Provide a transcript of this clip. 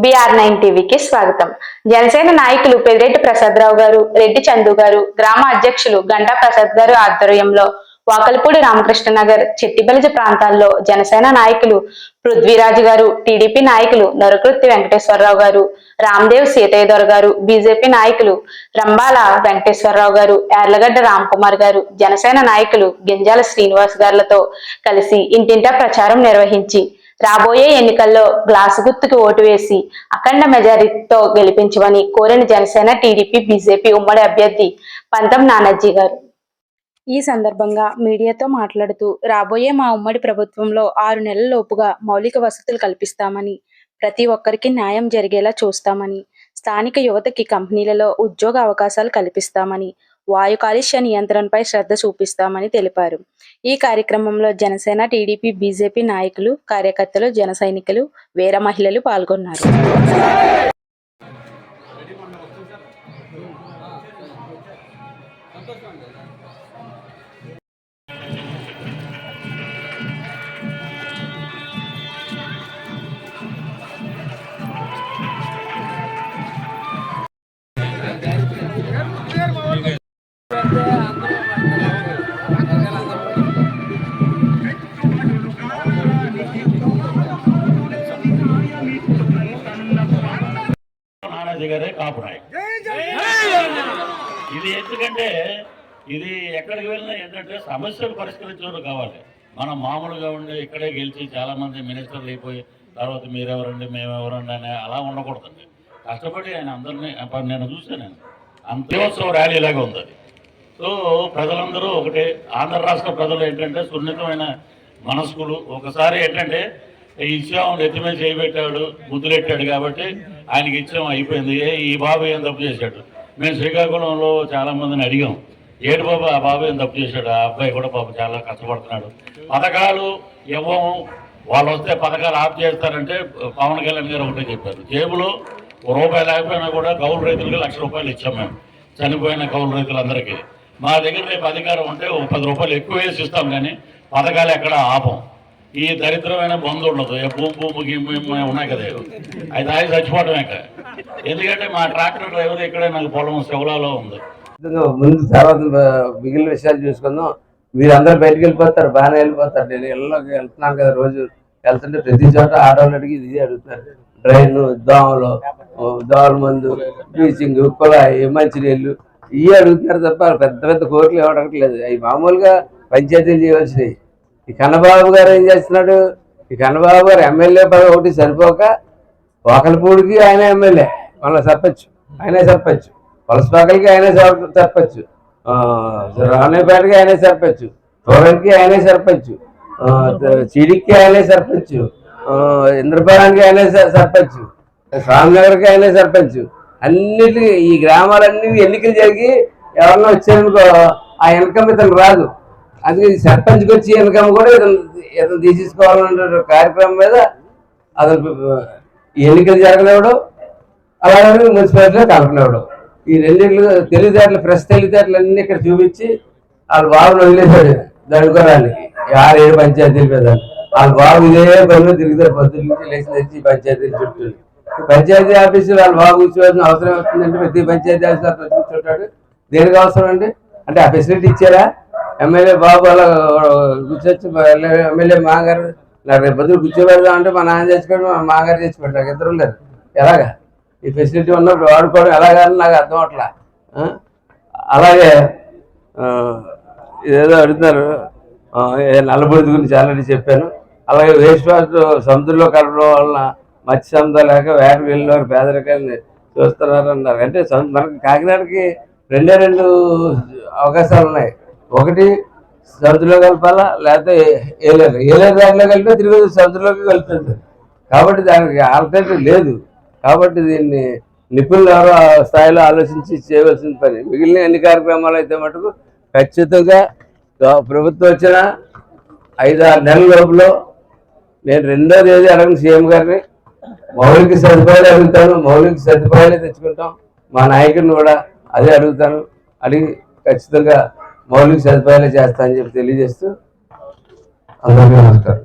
BR nine టీవీకి స్వాగతం. జనసేన నాయకులు పెదిరెడ్డి ప్రసాదరావు గారు రెడ్డి చందు గారు గ్రామ అధ్యక్షులు గంటా ప్రసాద్ గారు ఆధ్వర్యంలో వాకల్పూడి రామకృష్ణ నగర్ చిట్టిబలిజ ప్రాంతాల్లో జనసేన నాయకులు పృథ్వీరాజు గారు టీడీపీ నాయకులు నరకృత్తి వెంకటేశ్వరరావు గారు రామ్దేవ్ సీతయ్యదొర గారు బీజేపీ నాయకులు రంబాల వెంకటేశ్వరరావు గారు యార్లగడ్డ రామ్కుమార్ గారు జనసేన నాయకులు గింజాల శ్రీనివాస్ గారులతో కలిసి ఇంటింటా ప్రచారం నిర్వహించి రాబోయే ఎన్నికల్లో గ్లాసు గుర్తుకు ఓటు వేసి అఖండ మెజారిటీతో గెలిపించమని కోరిన జనసేన టీడీపీ బీజేపీ ఉమ్మడి అభ్యర్థి పంతం నానర్జీ గారు. ఈ సందర్భంగా మీడియాతో మాట్లాడుతూ రాబోయే మా ఉమ్మడి ప్రభుత్వంలో ఆరు నెలల లోపుగా మౌలిక వసతులు కల్పిస్తామని ప్రతి ఒక్కరికి న్యాయం జరిగేలా చూస్తామని స్థానిక యువతకి కంపెనీలలో ఉద్యోగ అవకాశాలు కల్పిస్తామని వాయు కాలుష్య నియంత్రణపై శ్రద్ధ చూపిస్తామని తెలిపారు. ఈ కార్యక్రమంలో జనసేన టీడీపీ బీజేపీ నాయకులు కార్యకర్తలు జన సైనికులు వీర మహిళలు పాల్గొన్నారు. ఇది ఎందుకంటే ఇది ఎక్కడికి వెళ్ళినా ఏంటంటే సమస్యలు పరిష్కరించడం కావాలి. మనం మామూలుగా ఉండి ఇక్కడే గెలిచి చాలా మంది మినిస్టర్లు అయిపోయి తర్వాత మీరెవరండి మేమెవరండి అని అలా ఉండకూడదండి. కష్టపడి ఆయన అందరినీ నేను చూశాను నేను. అంత్యోత్సవ ర్యాలీ ఇలాగే ఉంది సో ప్రజలందరూ ఒకటే ఆంధ్ర రాష్ట్ర ప్రజలు ఏంటంటే సున్నితమైన మనస్కులు. ఒకసారి ఏంటంటే ఈ విషయం ఎత్తిమే చేయబెట్టాడు ముద్దులెట్టాడు కాబట్టి ఆయనకి ఇచ్చాం అయిపోయింది. ఏ ఈ బాబు ఏం తప్పు చేశాడు? మేము శ్రీకాకుళంలో చాలా మందిని అడిగాం. ఏడు బాబు ఆ బాబు ఏం తప్పు చేశాడు? ఆ అబ్బాయి కూడా బాబు చాలా కష్టపడుతున్నాడు. పథకాలు ఇవ్వము వాళ్ళు వస్తే పథకాలు ఆఫ్ చేస్తారంటే పవన్ కళ్యాణ్ గారు ఒకటే చెప్పారు. జేబులో ఓ రూపాయి లేకపోయినా కూడా కౌలు రైతులకి లక్ష రూపాయలు ఇచ్చాం మేము. చనిపోయిన కౌలు రైతులందరికీ. మా దగ్గర రేపు అధికారం ఉంటే ఒక పది రూపాయలు ఎక్కువ వేసి ఇస్తాం కానీ పథకాలు ఎక్కడ ఆపం. ఈ దరిద్రమైన బంధు ఉండదు. ఏ భూమి భూమికి ఉన్నాయి కదా అది తాగి చచ్చిపోవటమే ఎందుకంటే మా ట్రాక్టర్ డ్రైవర్ ఇక్కడే నాకు పొలం శివలాలో ఉంది. ముందు తర్వాత మిగిలిన విషయాలు చూసుకుందాం. మీరందరూ బయటకు వెళ్ళిపోతారు బాగానే వెళ్ళిపోతారు. నేను ఇళ్ళకి వెళ్తున్నాను కదా రోజు. వెళ్తుంటే ప్రతి చోట ఆడవాళ్ళు అడిగి ఇది అడుగుతారు డ్రైన్ దోమలు దోమల మందు బ్లీచింగ్ కుళాయి మంచినీళ్ళు ఇవి అడుగుతున్నారు తప్ప పెద్ద పెద్ద కోర్టులు ఇవ్వడం లేదు అవి మామూలుగా పంచాయతీలు చేయవలసినవి. ఈ కన్నబాబు గారు ఏం చేస్తున్నాడు? ఈ కన్నబాబు గారు ఎమ్మెల్యే పదవి ఒకటి సరిపోక ఒకలిపూడికి ఆయన ఎమ్మెల్యే. మళ్ళీ సర్పంచ్ ఆయనే సర్పంచ్ పలసపాకలకి ఆయనే సర్- సర్పంచ్ ఆ, రాణేపేటకి ఆయనే సర్పంచ్ తోరణకి ఆయనే సర్పంచ్ ఆ, ఆయనే సర్పంచ్ ఆ, ఆయనే స- సర్పంచ్ స్వామినగర్కి ఆయనే సర్పంచ్ అన్నిటి ఈ గ్రామాలన్నీ ఎన్నికలు జరిగి ఎవరన్నా వచ్చారనుకో ఆ ఇన్కమ్ ఇతను రాదు. అందుకే సర్పంచ్ వచ్చి ఇన్కమ్ కూడా ఇతను ఇతను తీసేసుకోవాలన్న కార్యక్రమం మీద అతను ఎన్నికలు జరగలేవడం అలాగే మున్సిపాలిటీలో కలపలేవడం ఈ రెండింటిలో తెలివితేటలు ప్రెస్ తెలివితేటలు అన్ని ఇక్కడ చూపించి వాళ్ళ బాబును వదిలేశాడు దండుకోవడానికి ఏడు పంచాయతీల మీద. వాళ్ళ బాబు ఇదే పనిలో తిరుగుతారు పొద్దున్న నుంచి లేచి తెచ్చి పంచాయతీలు చుట్టూ పంచాయతీ ఆఫీసు వాళ్ళ బాబు కూర్చోవాల్సిన అవసరం వస్తుందంటే ప్రతి పంచాయతీ ఆఫీసు అక్కడ వచ్చి కూర్చుంటాడు. దేనికి అవసరం అండి? అంటే ఆ ఫెసిలిటీ ఇచ్చారా? ఎమ్మెల్యే బాబు అలా కూర్చొచ్చి ఎమ్మెల్యే మాగారు నాకు రేపు పొద్దున కూర్చోబెడదాం అంటే మా నాన్న చచ్చిపోయాడు మా మాగారు చచ్చిపోయాడు నాకు ఇద్దరు లేరు. ఎలాగా? ఈ ఫెసిలిటీ ఉన్నప్పుడు వాడుకోవడం ఎలాగని నాకు అర్థం అవట్లా. అలాగే ఏదో ఇదేదో అడుగుతున్నారు. ఆ, ఏ గురించి ఆల్రెడీ చెప్పాను. అలాగే వేస్ట్ సముద్రంలో కలపడం వలన మత్స్య సంపద లేక వేట వెళ్ళిన వారు పేదరికాన్ని చూస్తున్నారు అన్నారు అంటే సము- మనకి కాకినాడకి రెండే రెండు అవకాశాలు ఉన్నాయి. ఒకటి సముద్రంలో కలపాలా? లేకపోతే ఏలేరు ఏలేరు దాంట్లో కలిపితే తిరిగి సముద్రంలోకి కలుపుతుంది. కాబట్టి దానికి ఆల్టర్నేటివ్ లేదు. కాబట్టి దీన్ని నిపుణులు ఎవరో స్థాయిలో ఆలోచించి చేయవలసిన పని. మిగిలిన ఎన్ని కార్యక్రమాలు అయితే మటుకు ఖచ్చితంగా ప్రభుత్వం వచ్చిన ఐదు ఆరు నెలల లోపల నేను రెండో తేదీ అడగను సీఎం గారిని. మౌలిక సదుపాయాలు అడుగుతాను. మౌలిక సదుపాయాలు తెచ్చుకుంటాం. మా నాయకుడిని కూడా అదే అడుగుతాను. అడిగి ఖచ్చితంగా మౌలిక సదుపాయాలు చేస్తా అని చెప్పి తెలియజేస్తూ అందరికీ నమస్కారం.